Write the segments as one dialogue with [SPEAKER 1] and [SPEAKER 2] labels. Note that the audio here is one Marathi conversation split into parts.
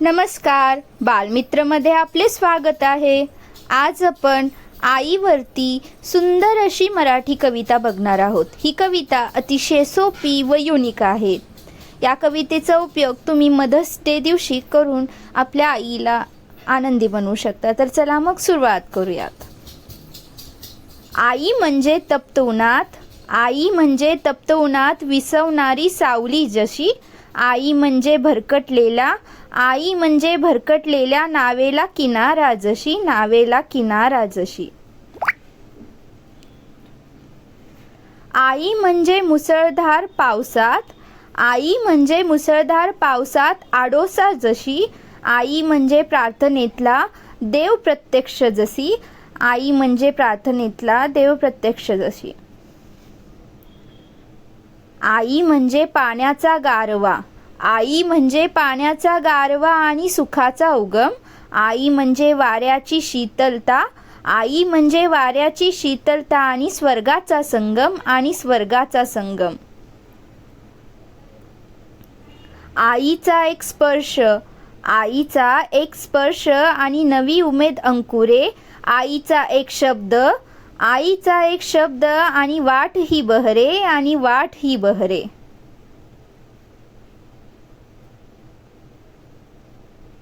[SPEAKER 1] नमस्कार. बालमित्रमध्ये आपले स्वागत आहे. आज आपण आईवरती सुंदर अशी मराठी कविता बघणार आहोत. ही कविता अतिशय सोपी व युनिक आहे. या कवितेचा उपयोग तुम्ही मदर्स डे दिवशी करून आपल्या आईला आनंदी बनवू शकता. तर चला मग सुरुवात करूयात. आई म्हणजे तप्त उन्हात आई म्हणजे तप्त उन्हात विसवणारी सावली जशी आई म्हणजे भरकटलेला आई म्हणजे भरकटलेल्या नावेला किनारा जशी नावेला किनारा जशी. आई म्हणजे मुसळधार पावसात आई म्हणजे मुसळधार पावसात आडोसा जशी आई म्हणजे प्रार्थनेतला देव प्रत्यक्ष जशी आई म्हणजे प्रार्थनेतला देव प्रत्यक्ष जशी. आई म्हणजे पाण्याचा गारवा. आई म्हणजे पाण्याचा गारवा आणि सुखाचा उगम. आई म्हणजे वाऱ्याची शीतलता. आई म्हणजे वाऱ्याची शीतलता आणि स्वर्गाचा संगम आणि स्वर्गाचा संगम. आईचा एक स्पर्श. आईचा एक स्पर्श आणि नवी उमेद अंकुरे. आईचा एक शब्द. आईचा एक शब्द आणि वाट ही बहरे आणि वाट ही बहरे.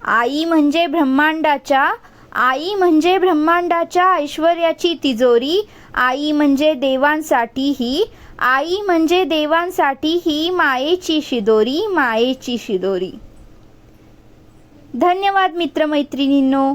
[SPEAKER 1] आई म्हणजे ब्रह्मांडाच्या आई म्हणजे ब्रह्मांडाच्या ऐश्वर्याची तिजोरी आई म्हणजे देवांसाठी ही आई म्हणजे देवांसाठी ही मायेची शिदोरी मायेची शिदोरी. धन्यवाद मित्रमैत्रिणींनो.